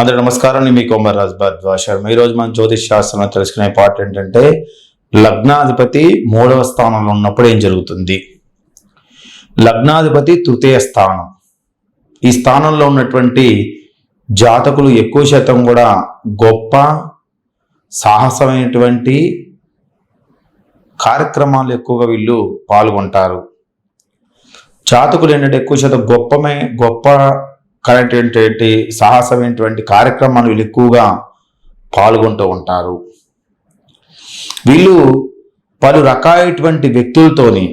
అందరూ నమస్కారం. నేను మీ కొమ్మర్ రాజ్ భరద్వాజ్ ఈరోజు మనం జ్యోతిష్ శాస్త్రంలో తెలుసుకునే పార్ట్ ఏంటంటే లగ్నాధిపతి మూడవ స్థానంలో ఉన్నప్పుడు ఏం జరుగుతుంది? లగ్నాధిపతి తృతీయ స్థానం. ఈ స్థానంలో ఉన్నటువంటి జాతకులు ఎక్కువ శాతం కూడా గొప్ప సాహసమైనటువంటి కార్యక్రమాలు ఎక్కువగా వీళ్ళు పాల్గొంటారు. జాతకులు ఏంటంటే ఎక్కువ శాతం గొప్పమే గొప్ప కరెక్ట్ సాహసమైనటువంటి కార్యక్రమాలు వీళ్ళు ఎక్కువగా పాల్గొంటూ ఉంటారు. వీళ్ళు పలు రకాలైనటువంటి వ్యక్తులతోని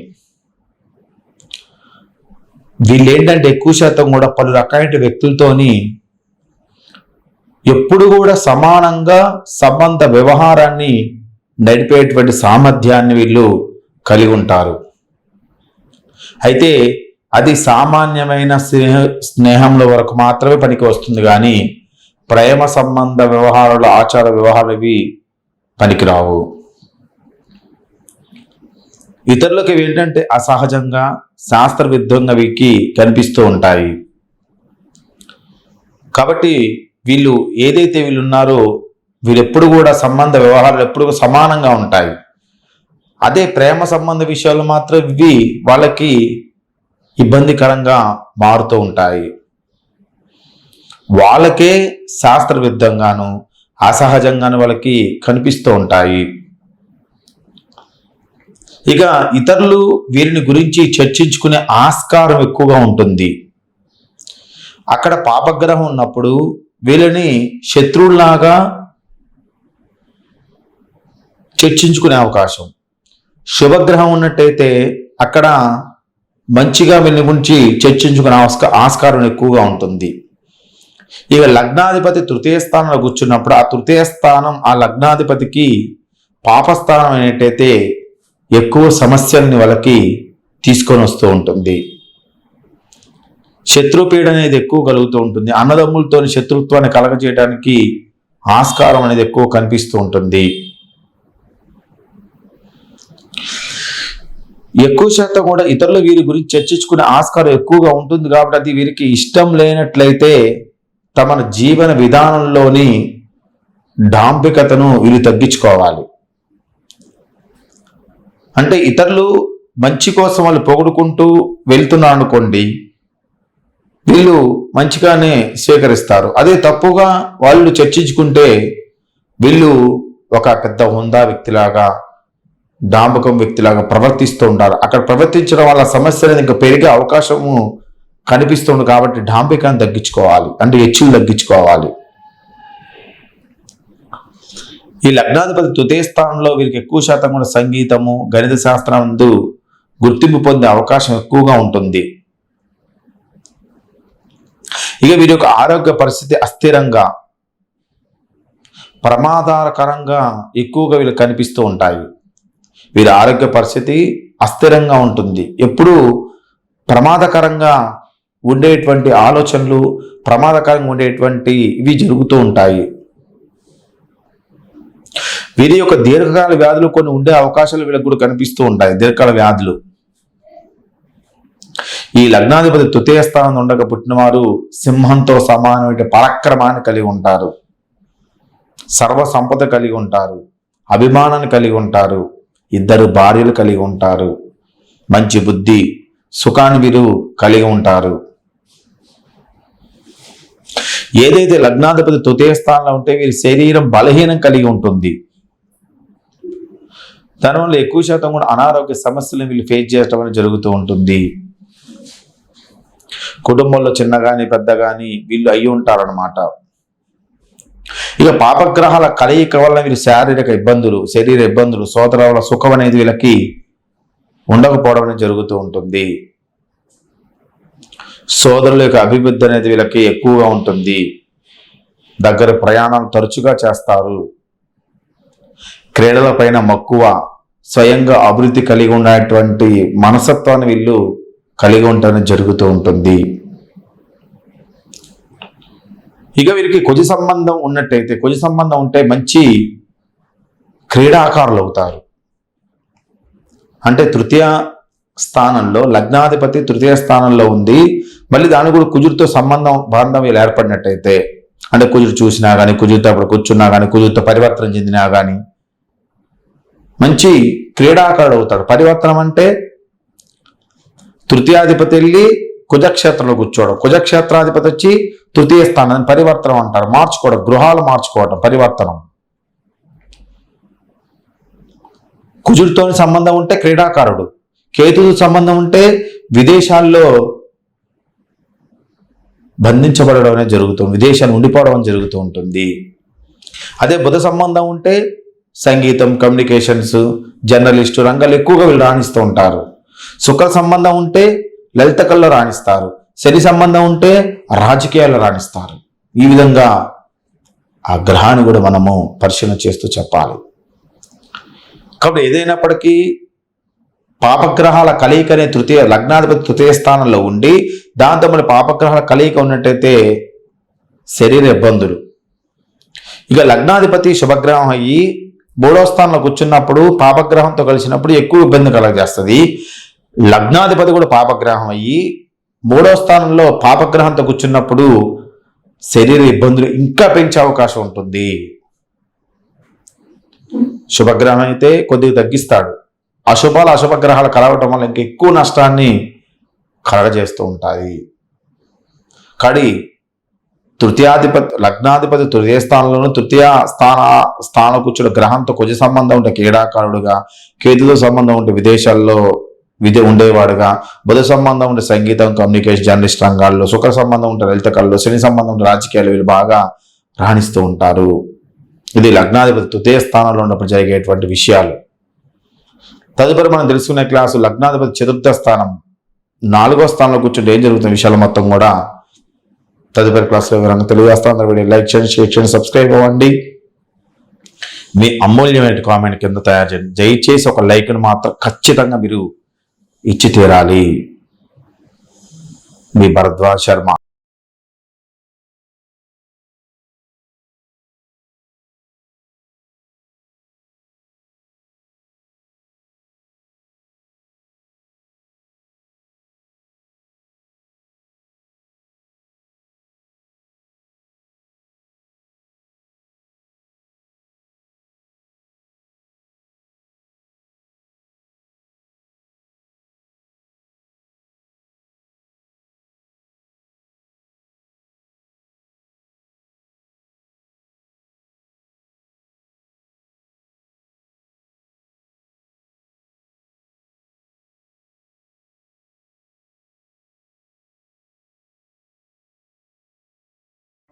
వీళ్ళు ఏంటంటే ఎక్కువ శాతం కూడా పలు రకాలైన వ్యక్తులతోని ఎప్పుడు కూడా సమానంగా సంబంధ వ్యవహారాన్ని నడిపేటువంటి సామర్థ్యాన్ని వీళ్ళు కలిగి ఉంటారు. అయితే అది సామాన్యమైన స్నేహ స్నేహంలో వరకు మాత్రమే పనికి వస్తుంది కానీ ప్రేమ సంబంధ వ్యవహారాలు ఆచార వ్యవహారాలు ఇవి పనికిరావు ఇతరులకు ఏంటంటే అసహజంగా శాస్త్ర విరుద్ధంగా వీకి కనిపిస్తూ ఉంటాయి. కాబట్టి వీళ్ళు ఏదైతే వీళ్ళు ఉన్నారో వీళ్ళెప్పుడు కూడా సంబంధ వ్యవహారాలు ఎప్పుడు సమానంగా ఉంటాయి. అదే ప్రేమ సంబంధ విషయాలు మాత్రం ఇవి వాళ్ళకి ఇబ్బందికరంగా మారుతూ ఉంటాయి. వాళ్ళకే శాస్త్రవిద్ధంగాను అసహజంగాను వాళ్ళకి కనిపిస్తూ ఉంటాయి. ఇక ఇతరులు వీరిని గురించి చర్చించుకునే ఆస్కారం ఎక్కువగా ఉంటుంది. అక్కడ పాపగ్రహం ఉన్నప్పుడు వీళ్ళని శత్రువుల్లాగా చర్చించుకునే అవకాశం. శుభగ్రహం ఉన్నట్టయితే అక్కడ మంచిగా వీళ్ళ గురించి చర్చించుకునే ఆస్క ఆస్కారం ఎక్కువగా ఉంటుంది. ఇక లగ్నాధిపతి తృతీయ స్థానంలో కూర్చున్నప్పుడు ఆ తృతీయ స్థానం ఆ లగ్నాధిపతికి పాపస్థానం అయినట్టయితే ఎక్కువ సమస్యల్ని వాళ్ళకి తీసుకొని వస్తూ ఉంటుంది. శత్రుపీడ అనేది ఎక్కువ కలుగుతూ ఉంటుంది. అన్నదమ్ములతోని శత్రుత్వాన్ని కలగజేయడానికి ఆస్కారం అనేది ఎక్కువ కనిపిస్తూ ఉంటుంది. ఎక్కువ శాతం కూడా ఇతరులు వీరి గురించి చర్చించుకునే ఆస్కారం ఎక్కువగా ఉంటుంది కాబట్టి అది వీరికి ఇష్టం లేనట్లయితే తమ జీవన విధానంలోని డాంపికతను వీళ్ళు తగ్గించుకోవాలి. అంటే ఇతరులు మంచి కోసం వాళ్ళు పొగుడుకుంటూ వెళ్తున్నారు అనుకోండి వీళ్ళు మంచిగానే స్వీకరిస్తారు. అదే తప్పుగా వాళ్ళు చర్చించుకుంటే వీళ్ళు ఒక పెద్ద హుందా వ్యక్తిలాగా డాంబకం వ్యక్తిలాగా ప్రవర్తిస్తూ ఉంటారు అక్కడ ప్రవర్తించడం వల్ల సమస్య అనేది ఇంకా పెరిగే అవకాశము కనిపిస్తుంది కాబట్టి డాంబికాన్ని తగ్గించుకోవాలి. అంటే హెచ్చులు తగ్గించుకోవాలి. ఈ లగ్నాధిపతి తృతీయ స్థానంలో వీరికి ఎక్కువ శాతం కూడా సంగీతము గణిత శాస్త్రం గుర్తింపు పొందే అవకాశం ఎక్కువగా ఉంటుంది. ఇక వీరి యొక్క ఆరోగ్య పరిస్థితి అస్థిరంగా ప్రమాదకరంగా ఎక్కువగా వీళ్ళు కనిపిస్తూ ఉంటాయి. వీరి ఆరోగ్య పరిస్థితి అస్థిరంగా ఉంటుంది. ఎప్పుడు ప్రమాదకరంగా ఉండేటువంటి ఆలోచనలు ప్రమాదకరంగా ఉండేటువంటి ఇవి జరుగుతూ ఉంటాయి. వీరి యొక్క దీర్ఘకాల వ్యాధులు కొన్ని ఉండే అవకాశాలు వీళ్ళకి కూడా కనిపిస్తూ ఉంటాయి. దీర్ఘకాల వ్యాధులు. ఈ లగ్నాధిపతి తృతీయ స్థానంలో ఉండగా పుట్టినవారు సింహంతో సమానమైన పరాక్రమాన్ని కలిగి ఉంటారు. సర్వ సంపద కలిగి ఉంటారు. అభిమానాన్ని కలిగి ఉంటారు. ఇద్దరు భార్యలు కలిగి ఉంటారు. మంచి బుద్ధి సుఖాన్ని కలిగి ఉంటారు. ఏదైతే లగ్నాధిపతి తృతీయ స్థానంలో ఉంటే వీరి శరీరం బలహీనం కలిగి ఉంటుంది. దానివల్ల ఎక్కువ శాతం కూడా అనారోగ్య సమస్యలను వీళ్ళు ఫేస్ చేయడం అనేది జరుగుతూ ఉంటుంది. కుటుంబంలో చిన్న కానీ పెద్ద కానీ వీళ్ళు అయ్యి ఉంటారనమాట ఇక పాపగ్రహాల కలయిక వల్ల వీరు శారీరక ఇబ్బందులు శరీర ఇబ్బందులు సోదరాల సుఖం అనేది వీళ్ళకి ఉండకపోవడం అనేది జరుగుతూ ఉంటుంది. సోదరుల యొక్క అభివృద్ధి అనేది వీళ్ళకి ఎక్కువగా ఉంటుంది. దగ్గర ప్రయాణం తరచుగా చేస్తారు. క్రీడల పైన మక్కువ స్వయంగా అభివృద్ధి కలిగి ఉన్నటువంటి మనసత్వాన్ని వీళ్ళు కలిగి ఉండడం జరుగుతూ ఉంటుంది. ఇక వీరికి కొద్ది సంబంధం ఉన్నట్టయితే కొద్ది సంబంధం ఉంటే మంచి క్రీడాకారులు అవుతారు. అంటే తృతీయ స్థానంలో లగ్నాధిపతి తృతీయ స్థానంలో ఉంది. మళ్ళీ దాని కూడా కుజుడితో సంబంధం బాంధవ్యాలు ఏర్పడినట్టయితే అంటే కుజుడు చూసినా కానీ కుజుడితో అప్పుడు కూర్చున్నా కానీ కుజుడితో పరివర్తన చెందినా కానీ మంచి క్రీడాకారుడు అవుతాడు. పరివర్తనం అంటే తృతీయాధిపతి వెళ్ళి కుజక్షేత్రంలో కూర్చోవడం. కుజక్షేత్రాధిపతి వచ్చి తృతీయ స్థానాన్ని పరివర్తనం అంటారు. మార్చుకోవడం. గృహాలు మార్చుకోవడం పరివర్తనం. కుజుడితో సంబంధం ఉంటే క్రీడాకారుడు. కేతుతో సంబంధం ఉంటే విదేశాల్లో బంధించబడడం అనేది జరుగుతుంది. విదేశాన్ని ఉండిపోవడం జరుగుతూ ఉంటుంది. అదే బుధ సంబంధం ఉంటే సంగీతం కమ్యూనికేషన్స్ జర్నలిస్టు రంగాలు ఎక్కువగా వీళ్ళు రాణిస్తూ ఉంటారు. శుక్ర సంబంధం ఉంటే లలిత కళలో రాణిస్తారు. శని సంబంధం ఉంటే రాజకీయాల్లో రాణిస్తారు. ఈ విధంగా ఆ గ్రహాన్ని కూడా మనము పరిశీలన చేస్తూ చెప్పాలి. కాబట్టి ఏదైనప్పటికీ పాపగ్రహాల కలయిక అనే తృతీయ లగ్నాధిపతి తృతీయ స్థానంలో ఉండి దాంతో మన పాపగ్రహాల కలయిక ఉన్నట్టయితే శరీర ఇబ్బందులు. ఇక లగ్నాధిపతి శుభగ్రహం అయ్యి మూడో స్థానంలో కూర్చున్నప్పుడు పాపగ్రహంతో కలిసినప్పుడు ఎక్కువ ఇబ్బంది కలగజేస్తుంది. లగ్నాధిపతి కూడా పాపగ్రహం అయ్యి మూడో స్థానంలో పాపగ్రహంతో కూర్చున్నప్పుడు శరీర ఇబ్బందులు ఇంకా పెంచే అవకాశం ఉంటుంది. శుభగ్రహం అయితే కొద్దిగా తగ్గిస్తాడు. అశుభాలు అశుభగ్రహాలు కలవటం వల్ల ఇంకా ఎక్కువ నష్టాన్ని కలగజేస్తూ ఉంటాయి. కడి తృతీయాధిపతి లగ్నాధిపతి తృతీయ స్థానంలోను తృతీయ స్థాన స్థానం కూర్చున్న గ్రహంతో కొద్ది సంబంధం ఉంటే క్రీడాకారుడుగా కేతుతో సంబంధం ఉంటే విదేశాల్లో విధి ఉండేవాడుగా. బుధ సంబంధం ఉంటే సంగీతం కమ్యూనికేషన్ జర్నలిస్ట్ రంగాల్లో శుక్ర సంబంధం ఉంటే లలిత కళలో శని సంబంధం ఉంటే రాజకీయాలు వీళ్ళు బాగా రాణిస్తూ ఉంటారు. ఇది లగ్నాధిపతి తృతీయ స్థానంలో ఉన్నప్పుడు జరిగేటువంటి విషయాలు. తదుపరి మనం తెలుసుకునే క్లాసు లగ్నాధిపతి చతుర్థ స్థానం. నాలుగో స్థానంలో కూర్చుంటే ఏం జరుగుతున్న విషయాలు మొత్తం కూడా తదుపరి క్లాసులో వివరంగా తెలియజేస్తాను వీడియో లైక్ చేయండి షేర్ చేయండి సబ్స్క్రైబ్ అవ్వండి. మీ అమూల్యమైన కామెంట్ కింద తయారు చేయండి. దయచేసి ఒక లైక్ను మాత్రం ఖచ్చితంగా మీరు ఇచ్చి తీరాలి మీ భరద్వాజ్ శర్మ.